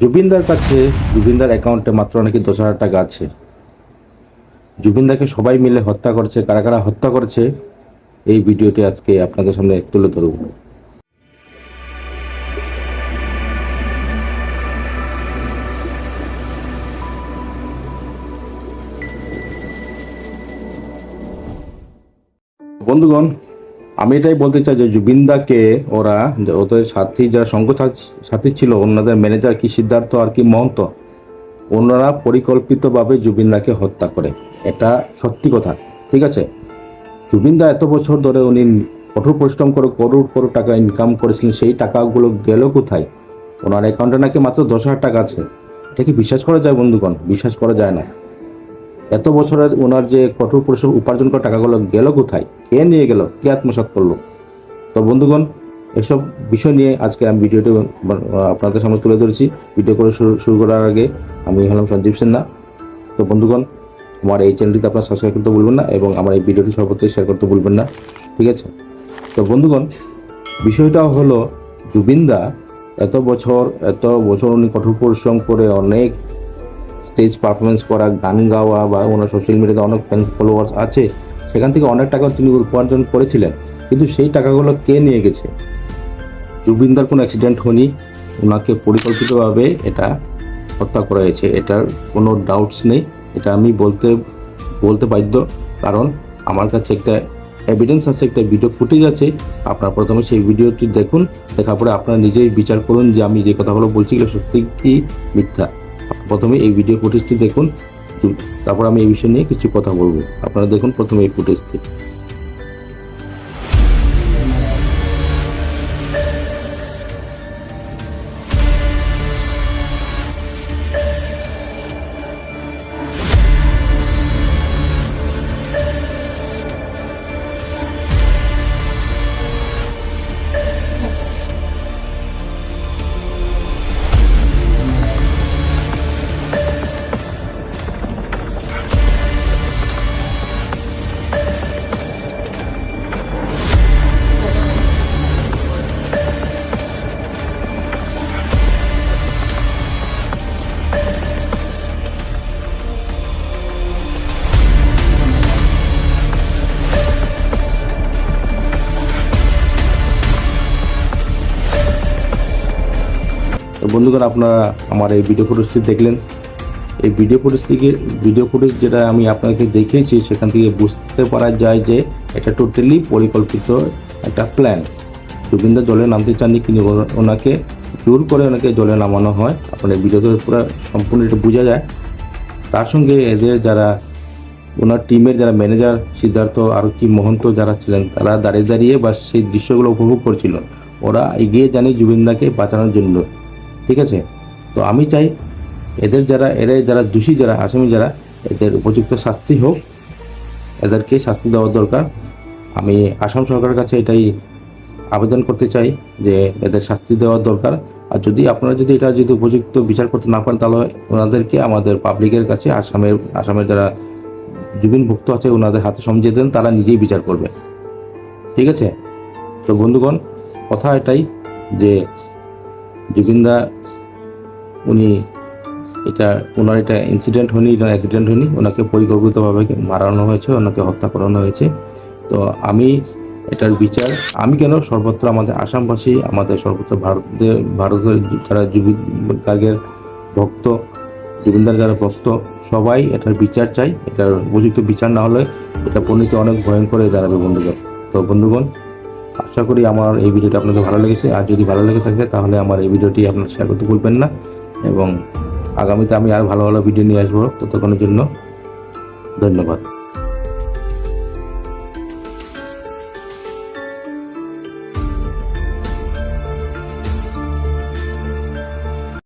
জুবিনদার কাছে, জুবিনদার অ্যাকাউন্টে মাত্র নাকি দশ হাজার টাকা আছে। জুবিনদাকে সবাই মিলে হত্যা করছে, কারা কারা হত্যা করেছে, এই ভিডিওটি আজকে আপনাদের সামনে তুলে ধরব। বন্ধুগণ আমি এটাই বলতে চাই যে জুবিনদাকে ওরা ওদের সাথী, যারা সঙ্গ সাথী- ছিল, ওনাদের ম্যানেজার কি সিদ্ধার্থ আর কি মহন্ত, ওনারা পরিকল্পিতভাবে জুবিনদাকে হত্যা করে। এটা সত্যি কথা, ঠিক আছে? জুবিনদা এত বছর ধরে উনি কঠোর পরিশ্রম করে করোড় করোড় টাকা ইনকাম করেছিলেন, সেই টাকাগুলো গেল কোথায়? ওনার অ্যাকাউন্টে নাকি মাত্র দশ হাজার টাকা আছে। এটা কি বিশ্বাস করা যায় বন্ধুগণ? বিশ্বাস করা যায় না। এত বছরের ওনার যে কঠোর পরিশ্রম উপার্জন করা টাকাগুলো গেল কোথায়? কে নিয়ে গেল? কে আত্মসাৎ করল? তো বন্ধুগণ, এসব বিষয় নিয়ে আজকে আমি ভিডিওটি আপনাদের সামনে তুলে ধরেছি। ভিডিও করে শুরু শুরু করার আগে আমি হলাম সঞ্জীব সেন্না তো বন্ধুগণ, আমার এই চ্যানেলটিতে আপনারা সাবস্ক্রাইব করতে ভুলবেন না এবং আমার এই ভিডিওটি সর্বত্র শেয়ার করতে ভুলবেন না। ঠিক আছে? তো বন্ধুগণ, বিষয়টা হলো, জুবিনদা এত বছর এত বছর উনি কঠোর পরিশ্রম করে অনেক স্টেজ পারফরমেন্স করা, গান গাওয়া বা ওনার সোশ্যাল মিডিয়াতে অনেক ফ্যান ফলোয়ার্স আছে, সেখান থেকে অনেক টাকা তিনি উপার্জন করেছিলেন। কিন্তু সেই টাকাগুলো কে নিয়ে গেছে? জুবিনদার কোনো অ্যাক্সিডেন্ট হয়নি, ওনাকে পরিকল্পিতভাবে এটা হত্যা করা হয়েছে, এটার কোনো ডাউটস নেই, এটা আমি বলতে বলতে বাধ্য। কারণ আমার কাছে একটা এভিডেন্স আছে, একটা ভিডিও ফুটেজ আছে, আপনারা প্রথমে সেই ভিডিওটি দেখুন, দেখার পরে আপনারা নিজেই বিচার করুন যে আমি যে কথাগুলো বলছি এগুলো সত্যি কি মিথ্যা। প্রথমে এই ভিডিও ফুটেজটি দেখুন, তারপর আমি এই বিষয় নিয়ে কিছু কথা বলব। আপনারা দেখুন প্রথমে এই ফুটেজটি তো বন্ধুগণ, আপনারা আমার এই ভিডিও ফুটেজটি দেখলেন। এই ভিডিও ফুটেজ থেকে ভিডিও ফুটেজ যেটা আমি আপনাকে দেখিয়েছি, সেখান থেকে বুঝতে পারা যায় যে এটা টোটালি পরিকল্পিত একটা প্ল্যান জুবিনদা জলে নামতে চাননি কিন্তু ওনা- ওনাকে জোর করে ওনাকে জলে নামানো হয়। আপনার ভিডিওতে পুরো সম্পূর্ণ এটা বোঝা যায়। তার সঙ্গে এদের যারা, ওনার টিমের যারা ম্যানেজার সিদ্ধার্থ আর কি মহন্ত যারা ছিলেন, তারা দাঁড়িয়ে দাঁড়িয়ে বা সেই দৃশ্যগুলো উপভোগ করছিল। ওরা এগিয়ে জানে জুবিনদাকে বাঁচানোর জন্য। ঠিক আছে? তো আমি চাই এদের যারা এদের যারা দোষী যারা, আসামি যারা, এদের উপযুক্ত শাস্তি হোক। এদেরকে শাস্তি দেওয়া দরকার। আমি আসাম সরকারের কাছে এটাই আবেদন করতে চাই যে এদের শাস্তি দেওয়া দরকার। আর যদি আপনারা যদি এটা যদি উপযুক্ত বিচার করতে না পারেন, তাহলে ওনাদেরকে আমাদের পাবলিকের কাছে, আসামের আসামের যারা জুবিন ভুক্ত আছে, ওনাদের হাতে সমঝিয়ে দেন, তারা নিজেই বিচার করবে। ঠিক আছে? তো বন্ধুগণ, কথা এটাই যে জুবিনদা উনি এটা, ওনার এটা ইনসিডেন্ট হয়নি না অ্যাক্সিডেন্ট হয়নি। ওনাকে পরিকল্পিতভাবে মারানো হয়েছে, ওনাকে হত্যা করানো হয়েছে। তো আমি এটার বিচার, আমি কেন সর্বত্র আমাদের আসামবাসী, আমাদের সর্বত্র ভারতে, ভারতের যারা জুবিন ভক্ত জুবিনদার যারা ভক্ত, সবাই এটার বিচার চাই। এটার উপযুক্ত বিচার না হলে এটা পরিণতি অনেক ভয়ঙ্কর দাঁড়াবে বন্ধুগণ। তো বন্ধুগণ আশা করি আমার এই ভিডিওটি আপনাদের ভালো লেগেছে। আর যদি ভালো লেগে থাকে, তাহলে আমার এই ভিডিওটি আপনার শেয়ার করতে ভুলবেন না। এবং আগামীতে আমি আর ভালো ভালো ভিডিও নিয়ে আসব। ততক্ষণের জন্য ধন্যবাদ।